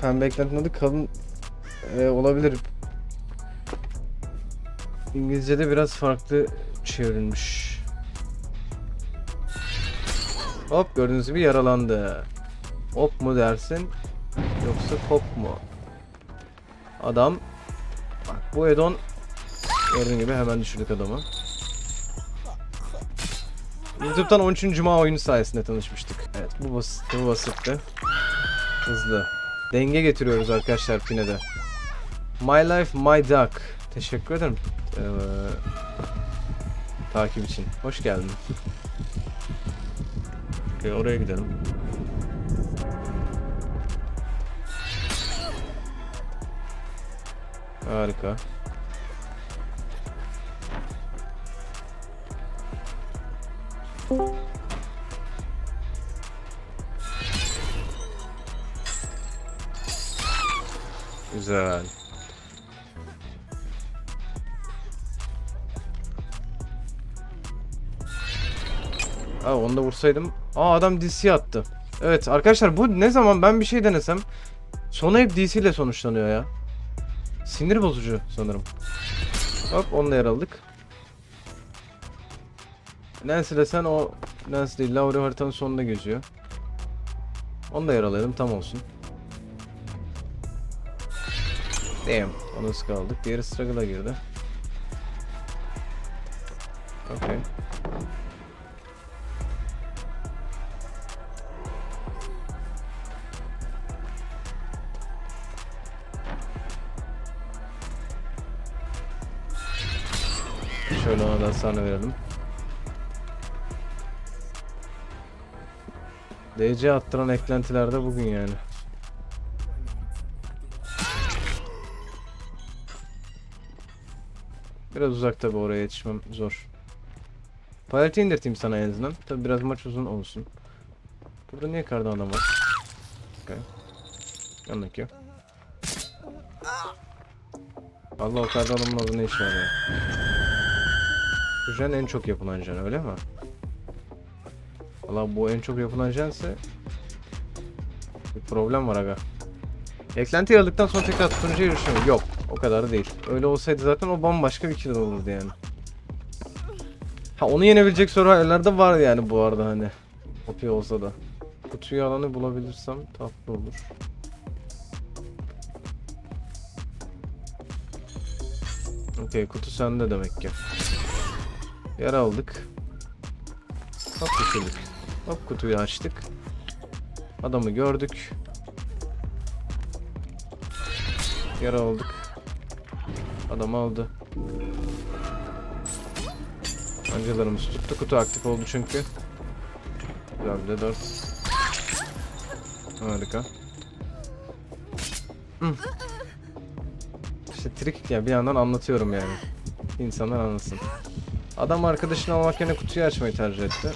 Pembe eklentinin adı kalın e, olabilir. İngilizce'de biraz farklı çevrilmiş. Hop gördüğünüz gibi yaralandı. Hop mu dersin yoksa kop mu? Adam bak bu Edon gördüğün gibi hemen düşürdük adamı. YouTube'dan 13. Cuma oyunu sayesinde tanışmıştık. Evet bu basit, bu basitti. Hızlı. Denge getiriyoruz arkadaşlar Pine'de. My Life My Duck. Teşekkür ederim. Ee, takip için. Hoş geldin. Okay, oraya gidelim. Harika. Güzel. Aa onu da vursaydım. Aa adam DC attı. Evet arkadaşlar bu ne zaman ben bir şey denesem sonu hep DC ile sonuçlanıyor ya. Sinir bozucu sanırım. Hop onunla yaraladık. Nancy desen o Nancy değil Laura haritanın sonunda geziyor. Onu da yaralayalım tam olsun. Damn. Onu ıskaldık. Diğeri struggle'a girdi. Okay. Şöyle ona da sana verelim. DC attıran eklentilerde bugün yani. Biraz uzak tabi oraya yetişmem zor. Paleti indirteyim sana en azından. Tabi biraz maç uzun olsun. Burada niye karda adam var? Okay. Yok. Allah o karda adamın orada ne işi var ya? Bu jen en çok yapılan jen öyle mi? Valla bu en çok yapılan jense bir problem var aga. Eklenti aldıktan sonra tekrar tutunca yarışıyor. Yok. O kadar da değil. Öyle olsaydı zaten o bambaşka bir kill olurdu yani. Ha onu yenebilecek survivor'lar da var yani bu arada hani. OP olsa da. Kutuyu alanı bulabilirsem tatlı olur. Okey kutu sende demek ki. Yer aldık. Hop düşürdük. Hop kutuyu açtık. Adamı gördük. Yara aldık. Adam aldı. Ancalarımız tuttu. Kutu aktif oldu çünkü. Güzel bir de 4. Harika. Hmm. İşte trik ya bir yandan anlatıyorum yani. İnsanlar anlasın. Adam arkadaşını almak yerine kutuyu açmayı tercih etti.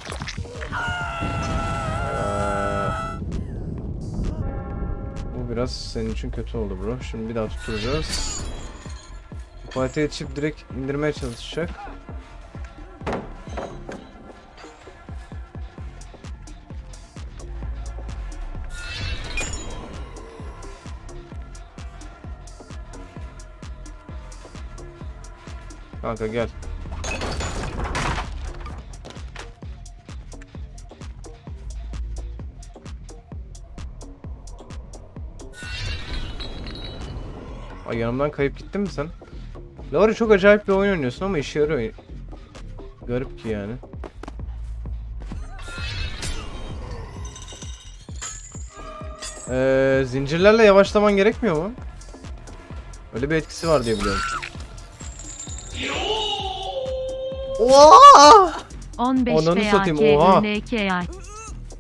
Ee, bu biraz senin için kötü oldu bro. Şimdi bir daha tutturacağız. Fight'e yetişip direkt indirmeye çalışacak. Kanka gel. Ay yanımdan kayıp gittin mi sen? Laura çok acayip bir oyun oynuyorsun ama işe yarıyor. Garip ki yani. Ee, zincirlerle yavaşlaman gerekmiyor mu? Öyle bir etkisi var diye biliyorum. Oha! 15 Ananı veya satayım, oha.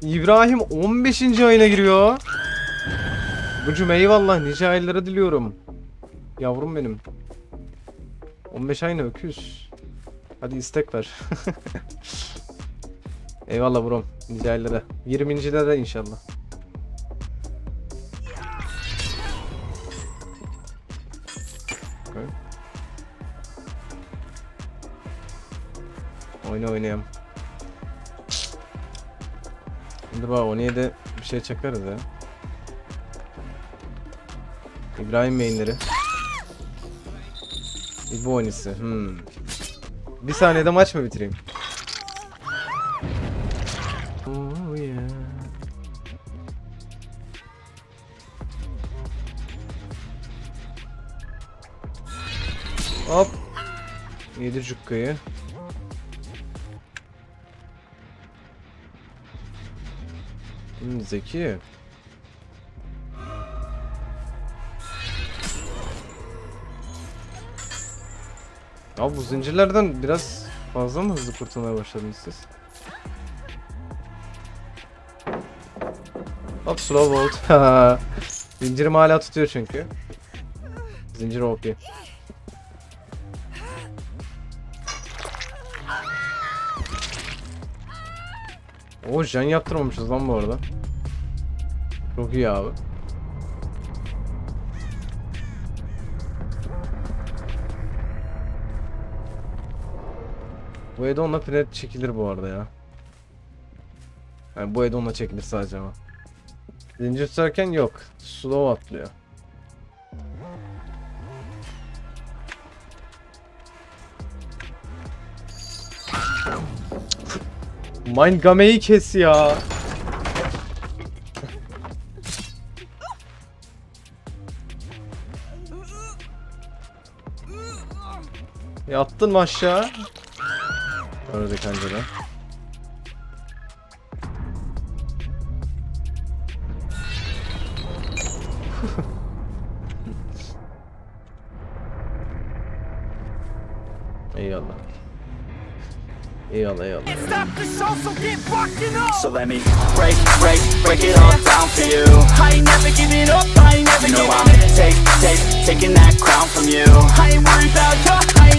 İbrahim 15. ayına giriyor. Bucum eyvallah nice aylara diliyorum. Yavrum benim. 15 ay ne öküz. Hadi istek ver. eyvallah brom. Nice aylara. 20. de de inşallah. Okay. Oyna oynayalım. Şimdi bak Oni'ye de bir şey çakarız ya. İbrahim mainleri. İbo oynisi. Hmm. Bir saniyede maç mı bitireyim? Oh yeah. Hop. Yedi cukkayı. Hmm, zeki. Ya bu zincirlerden biraz fazla mı hızlı kurtulmaya başladınız siz? Hop slow vault. Zincirim hala tutuyor çünkü. Zincir OP. O jen yaptırmamışız lan bu arada. Çok iyi abi. Bu Edon'la planet çekilir bu arada ya. Yani bu Edon'la çekilir sadece ama. Zincir tutarken yok. Slow atlıyor. Mind Game'yi kes ya. Yattın mı aşağı? Ördek önceden. eyvallah. Eyvallah eyvallah. Stop the show, so get rocking up. So let me break, break, break it all down for you. I ain't never giving up, I ain't never You know giving I'm in. take, take, taking that crown from you. I ain't worried about ya, I ain't